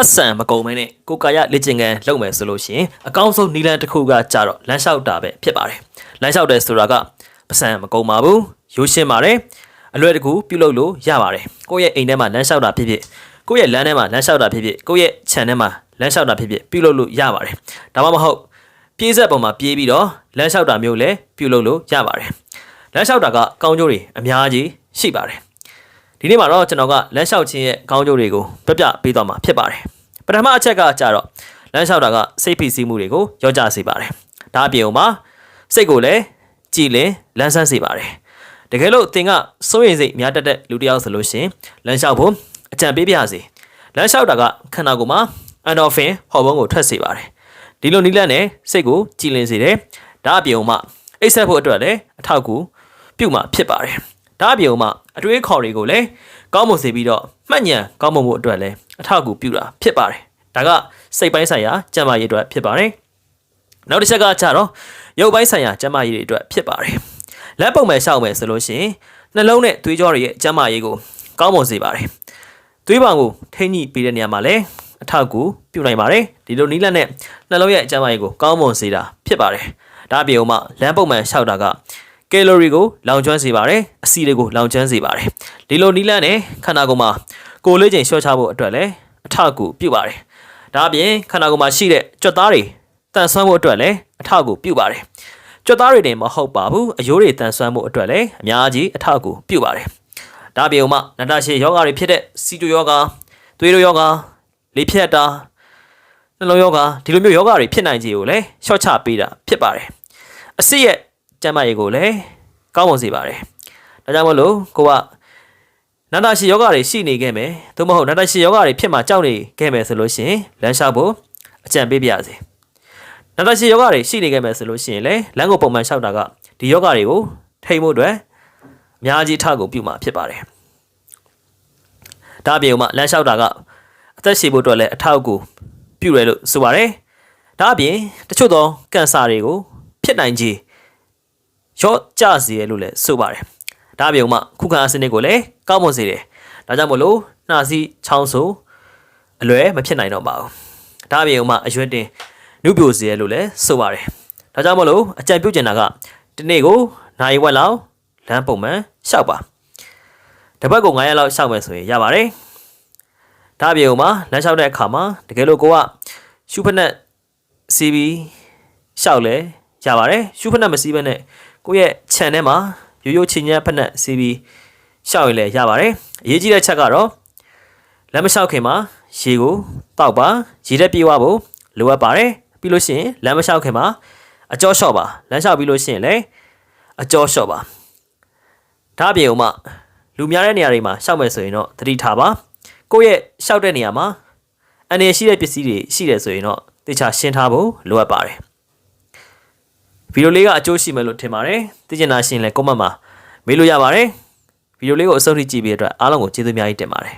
ပတ်စံမကုန်မဲနဲ့ကိုကာယလေ့ကျင့်ခန်းလုပ်မယ်ဆိုလို့ရှိရင်အကောင်းဆုံးနီလန်တစ်ခုကကြတော့လမ်းလျှောက်တာပဲဖြစ်ပါတယ်လမ်းလျှောက်တယ်ဆိုတာကပတ်စံမကုန်ပါဘူးရိုးရှင်းပါတယ်အလွယ်တကူပြုလုပ်လို့ရပါတယ်ကိုယ့်ရဲ့အိမ်ထဲမှာလမ်းလျှောက်တာဖြစ်ဖြစ်ကိုယ့်ရဲ့လမ်းထဲမှာလမ်းလျှောက်တာဖြစ်ဖြစ်ကိုယ့်ရဲ့ခြံထဲမှာလမ်းလျှောက်တာဖြစ်ဖြစ်ပြုလုပ်လို့ရပါတယ်ဒါမှမဟုတ်ပြေးဆက်ပေါ်မှာပြေးပြီးတော့လမ်းလျှောက်တာမျိုးလည်းပြုလုပ်လို့ရပါတယ်လမ်းလျှောက်တာကကောင်းကျိုးတွေအများကြီးရှိပါတယ် ဒီနေ့မှာတော့ကျွန်တော်ကလမ်းလျှောက်ခြင်းရဲ့ကောင်းကျိုးတွေကိုပြပြပေးသွားမှာဖြစ်ပါတယ်ပထမအချက်ကကြတော့လမ်းလျှောက်တာကစိတ်ဖိစီးမှုတွေကိုရောကြစေပါတယ်ဒါအပြင်ဥမှာစိတ်ကိုလည်းကြည်လင်လန်းဆန်းစေပါတယ်တကယ်လို့သင်ကစိုးရိမ်စိတ်များတတ်တဲ့လူတစ်ယောက်ဆိုလို့ရှိရင်လမ်းလျှောက်ဖို့အကြံပေးပြစေလမ်းလျှောက်တာကခန္ဓာကိုယ်မှာအန်ဒိုဖင်ဟော်မုန်းကိုထွက်စေပါတယ်ဒီလိုနည်းလမ်းနဲ့စိတ်ကိုကြည်လင်စေတယ်ဒါအပြင်ဥမှာအိတ်ဆက်ဖို့အတွက်လည်းအထောက်အကူပြုမှာဖြစ်ပါတယ် ဒါအပြင်ဥမှာအတွေးခေါ်တွေကိုလည်းကောင်းမွန်စေပြီးတော့မှတ်ဉဏ်ကောင်းမွန်မှုအတွက်လည်းအထောက်အကူပြုတာဖြစ်ပါတယ်ဒါကစိတ်ပိုင်းဆိုင်ရာကျန်းမာရေးအတွက်ဖြစ်ပါတယ်နောက်တစ်ချက်ကကြတော့ရုပ်ပိုင်းဆိုင်ရာကျန်းမာရေးတွေအတွက်ဖြစ်ပါတယ်လက်ပုံမဲ့ရှောက်မယ်ဆိုလို့ရှိရင်နှလုံးနဲ့သွေးကြောတွေရဲ့ကျန်းမာရေးကိုကောင်းမွန်စေပါတယ်သွေးပောင်ကိုထိန်းညှိပေးတဲ့နေရာမှာလည်းအထောက်အကူပြုနိုင်ပါတယ်ဒီလိုနီးလက်နဲ့နှလုံးရဲ့ကျန်းမာရေးကိုကောင်းမွန်စေတာဖြစ်ပါတယ်ဒါအပြင်ဥမှာလမ်းပုံမှန်ရှောက်တာက ကယ်လိုရီကိုလောင်ကျွမ်းစေပါတယ်အဆီတွေကိုလောင်ကျွမ်းစေပါတယ်ဒီလိုနီးလန်းနဲ့ခန္ဓာကိုယ်မှာကိုယ်လေးချိန်လျှော့ချဖို့အတွက်လည်းအထောက်အကူပြုပါတယ်ဒါအပြင်ခန္ဓာကိုယ်မှာရှိတဲ့ကြွက်သားတွေတန်ဆွမ်းဖို့အတွက်လည်းအထောက်အကူပြုပါတယ်ကြွက်သားတွေတင်မဟုတ်ပါဘူးအယိုးတွေတန်ဆွမ်းဖို့အတွက်လည်းအများကြီးအထောက်အကူပြုပါတယ်ဒါအပြင်ဥမှာနတရှေယောဂါတွေဖြစ်တဲ့စီတိုယောဂါသွေးတိုယောဂါလေဖြတ်တာနှလုံးယောဂါဒီလိုမျိုးယောဂါတွေဖြစ်နိုင်ခြေကိုလည်းလျှော့ချပေးတာဖြစ်ပါတယ်အစစ်ရဲ့ ကျန်းမာရေးကိုလည်းကောင်းမွန်စေပါတယ်ဒါကြောင့်မလို့ကိုကနာတာရှည်ယောဂတွေရှိနေခဲ့မယ်သို့မဟုတ်နာတာရှည်ယောဂတွေဖြစ်မှာကြောက်နေခဲ့မယ်ဆိုလို့ရှိရင်လမ်းလျှောက်ဖို့အကြံပေးပြရစေနာတာရှည်ယောဂတွေရှိနေခဲ့မယ်ဆိုလို့ရှိရင်လည်းလမ်းကိုပုံမှန်လျှောက်တာကဒီယောဂတွေကိုထိမ့်ဖို့အတွက်အများကြီးထကိုပြုမှာဖြစ်ပါတယ်ဒါအပြင်ဥမှာလမ်းလျှောက်တာကအသက်ရှည်ဖို့အတွက်လည်းအထောက်အကူပြုရလို့ဆိုပါတယ်ဒါအပြင်တချို့သောကင်ဆာတွေကိုဖြစ်နိုင်ခြေ ရော့ကျစေရလို့လည်းဆိုပါတယ်ဒါအပြင်ဥမှာခုခံအားစနစ်ကိုလည်းကောင်းမွန်စေတယ်ဒါကြောင့်မလို့နှာစီးချောင်းဆိုအလွယ်မဖြစ်နိုင်တော့ပါဘူးဒါအပြင်ဥမှာအရွက်တင်နုပြိုစေရလို့လည်းဆိုပါတယ်ဒါကြောင့်မလို့အကြံပြုချင်တာကဒီနေ့ကိုနိုင်ဝက်လောက်လမ်းပုံမှန်ရှောက်ပါတစ်ပတ်ကို9ရက်လောက်ရှောက်မယ်ဆိုရင်ရပါတယ်ဒါအပြင်ဥမှာလမ်းလျှောက်တဲ့အခါမှာတကယ်လို့ကိုကရှုဖက်နဲ့စီးပြီးရှောက်လဲရပါတယ်ရှုဖက်နဲ့မစီးဘဲနဲ့ ကိုယ့်ရဲ့ခြံထဲမှာရိုးရိုးချင်းညက်ဖက်နဲ့စီးပြီးရှောက်ရင်လည်းရပါတယ်အရေးကြီးတဲ့ချက်ကတော့လမ်းမလျှောက်ခင်မှာရေကိုတောက်ပါရေတက်ပြေးသွားဖို့လိုအပ်ပါတယ်ပြီးလို့ရှိရင်လမ်းမလျှောက်ခင်မှာအကြောလျှော့ပါလမ်းလျှောက်ပြီးလို့ရှိရင်လည်းအကြောလျှော့ပါဒါအပြင်ဥမှာလူများတဲ့နေရာတွေမှာရှောက်မယ်ဆိုရင်တော့သတိထားပါကိုယ့်ရဲ့ရှောက်တဲ့နေရာမှာအနေရှိတဲ့ပစ္စည်းတွေရှိတယ်ဆိုရင်တော့တေချာရှင်းထားဖို့လိုအပ်ပါတယ် ဗီဒီယိုလေးကအကျိုးရှိမယ်လို့ထင်ပါတယ်သိချင်တာရှင်းလဲ comment မှာမေးလို့ရပါတယ်ဗီဒီယိုလေးကိုအဆုံးထိကြည့်ပြီးတဲ့အတွက်အားလုံးကိုကျေးဇူးအများကြီးတင်ပါတယ်